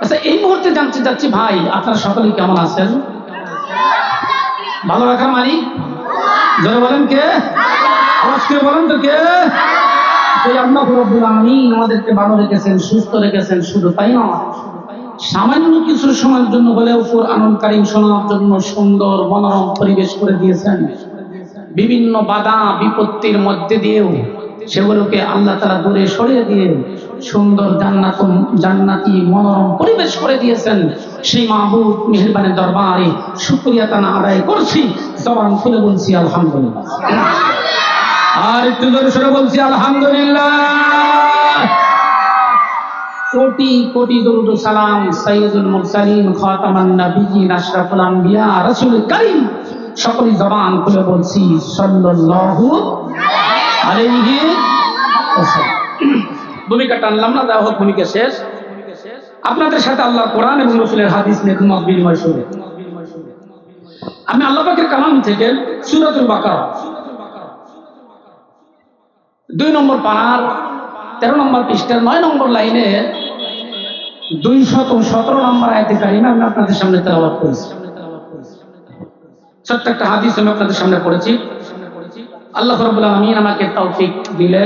আচ্ছা এই মুহূর্তে জানতে চাচ্ছি, ভাই, আপনারা সকলেই কেমন আছেন? ভালো রাখার মালিক? জোরে বলেন কে? আজকে বলেন তো কে? আমাদেরকে ভালো রেখেছেন, সুস্থ রেখেছেন, শুধু তাই নয়, সামান্য কিছু সময়ের জন্য জন্য সুন্দর পরিবেশ করে দিয়েছেন। বিভিন্ন বাধা, বিপত্তির মধ্যে দিয়েও সেগুলোকে আল্লাহ তারা দূরে সরিয়ে দিয়ে সুন্দর জান্নাত জান্নাতি মনোরম পরিবেশ করে দিয়েছেন। সেই মাহবুব মেহরবানের দরবারে শুক্রিয়া তানা আদায় করছি। জবান খুলে বলছি, আলহামদুলিল্লাহ। আর একটু জোরে সরে বলছি, আলহামদুলিল্লাহ। কোটি কোটি দরুদ সালাম সাইয়্যিদুল মুরসালিন, খাতামান নাবিয়িন আশরাফুল আম্বিয়া রাসূল কারীম। সকল জবান খুলে বলছি, সাল্লাল্লাহু আলাইহি ভূমিকা টানলাম না যা হোক, ভূমিকা শেষ। আপনাদের সাথে আল্লাহ কোরআন এবং রসুলের হাদিস নিয়ে মত বিনিময় শুনে। আমি আল্লাহ পাকের কালাম থেকে সূরাতুল বাকারা। দুই নম্বর পাড়ার তেরো নম্বর পৃষ্ঠার নয় নম্বর লাইনে দুই শত সতেরো নম্বর আয়তে কারিমা আমি আপনাদের সামনে তেলাবাদ করেছি। ছোট্ট একটা হাদিস আমি আপনাদের সামনে পড়েছি। আল্লাহ রবুল্লাহ আমিন আমাকে তৌফিক দিলে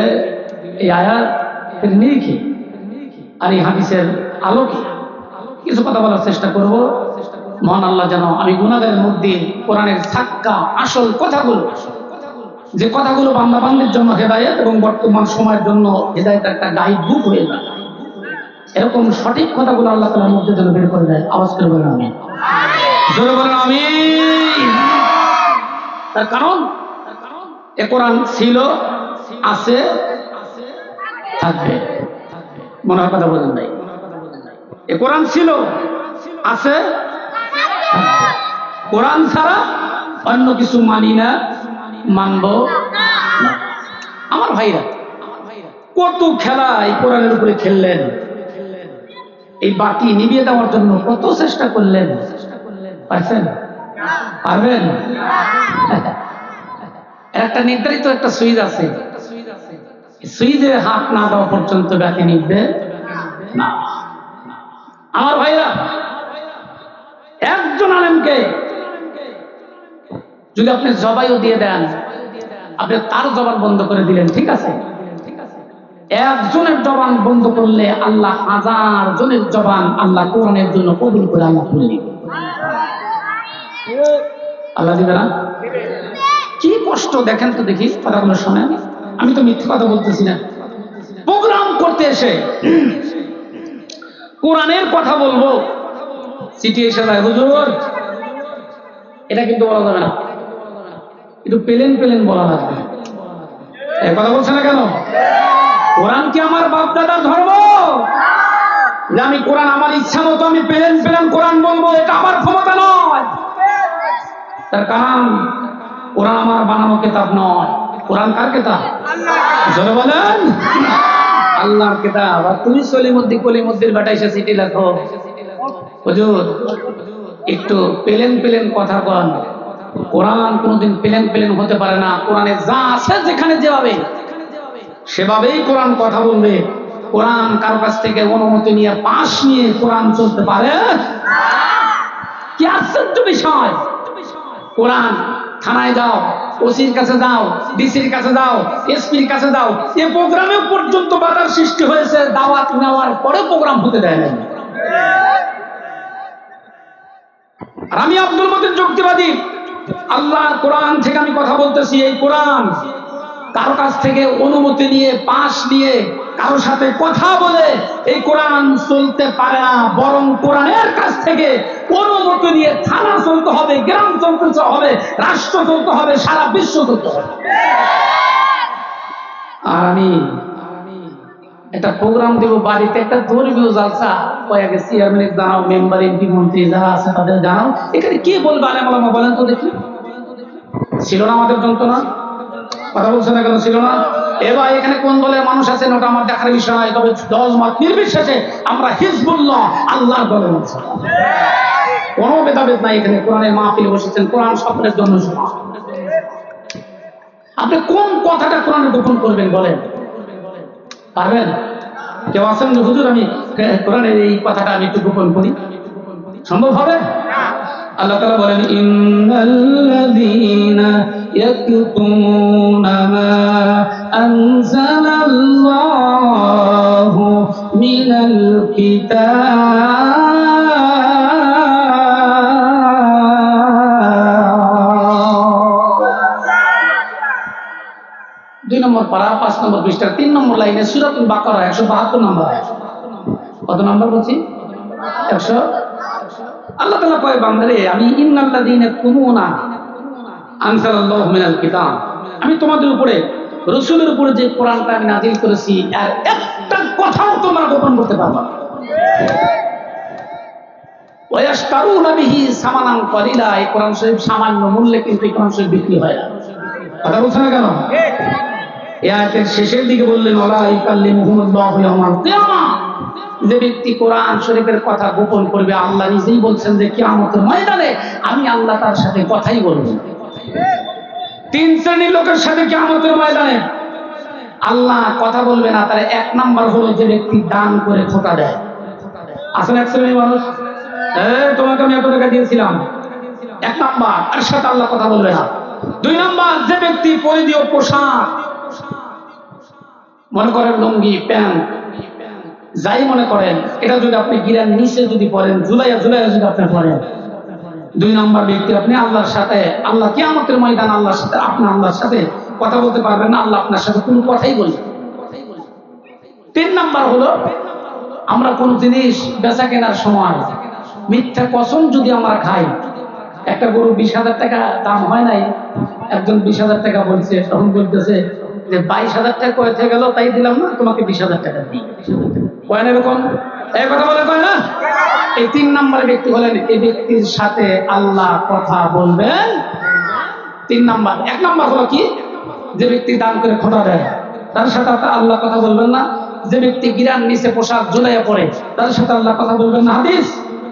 এই আয়াত নিরিখে। আর এই হাদিসের আলোকে কিছু কথা বলার চেষ্টা করব। মহান আল্লাহ যেন আমি গুণাদের মধ্যে কোরআনের সাক্কা আসল কথাগুলো, যে কথাগুলো বান্দা বান্দির জন্য হেদায়ত এবং বর্তমান সময়ের জন্য হেদায়ত একটা গাইড বুক হয়ে যায়। এরকম সঠিক কথাগুলো আল্লাহ তালার মধ্যে যেন বের করে দেয়। আওয়াজ করে বলেন আমি জোরে বলেন আমি তার কারণ এ কোরআন ছিল, আছে, থাকবে। মনে হয় কথা বলেন নাই? এ কোরআন ছিল, আছে কোরআন ছাড়া অন্য কিছু মানি না, মানব আমার ভাইরা, কত খেলা এই কোরআনের উপরে খেললেন। এই বাতি নিভিয়ে দেওয়ার জন্য কত চেষ্টা করলেন। পারছেন? পারবেন? একটা নির্ধারিত একটা সুইচ আছে। সুইচে হাত না দেওয়া পর্যন্ত বাতি নিবে না। আমার ভাইরা, একজন আলেমকে যদি আপনি জবাইও দিয়ে দেন, আপনি তার জবান বন্ধ করে দিলেন, ঠিক আছে? একজনের জবান বন্ধ করলে আল্লাহ হাজার জনের জবান আল্লাহ কোরআনের জন্য কবুল করে আল্লাহ খুললি। আল্লাহ দিবে না? কি কষ্ট? দেখেন তো দেখি কথাগুলো শোনেন। আমি তো মিথ্যে কথা বলতেছি না। প্রোগ্রাম করতে এসে কোরআনের কথা বলব। চিঠি এসে যায়, হুজুর, এটা কিন্তু বলা যাবে না। একটু পেলেন পেলেন বলা লাগবে। এই কথা বলছে না কেন? কোরআন কি আমার বাপ দাদার ধর্ম? যে আমি কোরআন আমার ইচ্ছা মতো আমি পেলেন পেলেন কোরআন বলব, এটা আমার ক্ষমতা নয়। তার কারণ কোরআন আমার বানানো কেতাব নয়। কোরআন কার কেতাব? জোরে বলেন। আল্লাহর কেতাব। আর তুমি সলিমুদ্দি কলিমুদ্দির বেটা এসে চিঠি লেখো। হুজুর, একটু পেলেন পেলেন কথা কন কোরআন কোনোদিন পেলেন পেলেন হতে পারে না। কোরআনে যা আছে যেখানে যেভাবে, সেভাবেই কোরআন কথা বলবে। কোরআন কারও কাছ থেকে অনুমতি নিয়ে পাশ নিয়ে কোরআন চলতে পারে? কি আশ্চর্য বিষয়। কোরআন থানায় যাও, ওসির কাছে যাও, ডিসির কাছে যাও, এসপির কাছে যাও। এ প্রোগ্রামে পর্যন্ত বাধার সৃষ্টি হয়েছে, দাওয়াত নেওয়ার পরে প্রোগ্রাম হতে দেয় না আর আমি আব্দুল মতিন যুক্তিবাদী। আল্লাহ কোরআন থেকে আমি কথা বলতেছি, এই কোরআন কারও কাছ থেকে অনুমতি নিয়ে, পাশ নিয়ে কারও সাথে কথা বলে এই কোরআন চলতে পারে না, বরং কোরআনের কাছ থেকে অনুমতি নিয়ে থানা চলতে হবে, গ্রাম চলতে হবে, রাষ্ট্র চলতে হবে, সারা বিশ্ব চলতে হবে। আর আমি একটা প্রোগ্রাম দেবো বাড়িতে, একটা ধর্মীয় জালসা। কয়েক চেয়ারম্যান জানাও মেম্বার এমপি মন্ত্রী যারা আছে তাদের জানাও। এখানে কে বলবে আলেম আলামা বলেন তো দেখি। ছিল না আমাদের যন্ত্রণা? কথা বলছে না কেন? ছিল না? এবার এখানে কোন দলের মানুষ আছেন ওটা আমার দেখার বিষয় নয়, তবে নির্বিশেষে আমরা আল্লাহর মানুষ কোনো ভেদাভেদ নাই এখানে কোরআনের মাহফিল বসেছেন, কোরআন জন্য আপনি কোন কথাটা কোরআনে গোপন করবেন বলেন? পারবেন? কেউ আছেন হুজুর? আমি কোরআনের এই কথাটা আমি একটু গোপন করি। সম্ভব হবে? আল্লাহ তাআলা বলেন, ইন্নাল্লাযীনা ইয়াকতুমুনা মা আনজালাল্লাহু মিনাল কিতাব দুই নম্বর পারা, পাঁচ নম্বর পৃষ্ঠা, তিন নম্বর লাইনে সুরাতুল বাকারা, একশো বাহাত্তর নম্বর। কত নম্বর বলছি একশো আল্লাহ তালা কয় বান্দারে আমি ইন্নাল্লা দিনে কুমুনা আনসালাল্লাহু মিনাল কিতাব। আমি তোমাদের উপরে রসুলের উপরে যে কোরআনটা আমি নাজিল করেছি আর একটা কথাও তোমরা গোপন করতে পারবা সামান্য মূল্যে কিন্তু এই কোরআন শরীফ বিক্রি হয় না। কথা বলছে না কেন? আয়াতের শেষের দিকে বললেন ওলা ইকাল্লি যে ব্যক্তি কোরআন শরীফের কথা গোপন করবে, আল্লাহ নিজেই বলছেন যে কিয়ামতের ময়দানে আমি আল্লাহ তার সাথে কথাই বলব। তিন শ্রেণির লোকের সাথে কিয়ামতের ময়দানে আল্লাহ কথা বলবে না তার এক নাম্বার হলো যে ব্যক্তি দান করে খোটা দেয়। আসলে এক শ্রেণির মানুষ? তোমাকে আমি এত টাকা দিয়েছিলাম। এক নাম্বার আর সাথে আল্লাহ কথা বলবে না। দুই নাম্বার, যে ব্যক্তি পরিধীয় পোশাক, মনে করেন লুঙ্গি, প্যান্ট যাই মনে করেন, এটা যদি আপনি গিরার নিচে যদি পড়েন, জুলাইয়া জুলাইয়া যদি আপনি পড়েন, দুই নম্বর ব্যক্তি আপনি আল্লাহর সাথে, আল্লাহ কি আমাদের ময়দান আল্লাহর সাথে, আপনি আল্লাহর সাথে কথা বলতে পারবেন না, আল্লাহ আপনার সাথে কোনো কথাই বলবেন তিন নাম্বার হলো, আমরা কোন জিনিস বেচা কেনার সময় মিথ্যা কসম যদি আমরা খাই, একটা গরু বিশ হাজার টাকা দাম হয় নাই, একজন বিশ হাজার টাকা বলছে, তখন বলতেছে যে বাইশ হাজার টাকা কয়েছে গেল, তাই দিলাম না, তোমাকে বিশ হাজার টাকা দিই। কয় না এরকম? এই কথা বলে কয় না? এই তিন নাম্বার ব্যক্তি হলেন এই ব্যক্তির সাথে আল্লাহ কথা বলবেন। তিন নাম্বার। এক নাম্বার হলো কি? যে ব্যক্তি দান করে খোঁটা দেয়, তার সাথে আল্লাহ কথা বলবেন না। যে ব্যক্তি গিরান নিচে পোশাক ঝুলাইয়া পড়ে তার সাথে আল্লাহ কথা বলবেন না। হাদিস?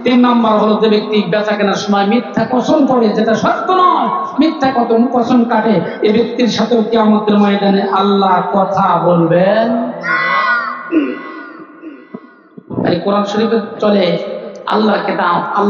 তিন নম্বর হলো যে ব্যক্তি বেচা কেনার সময় মিথ্যা কসম করে, যেটা সত্য নয়, মিথ্যা কত কসম কাটে, এ ব্যক্তির সাথেও কিয়ামতের ময়দানে আল্লাহ কথা বলবেন। কোরআন শরীফে চলে আল্লাহ কেতাব, আল্লাহ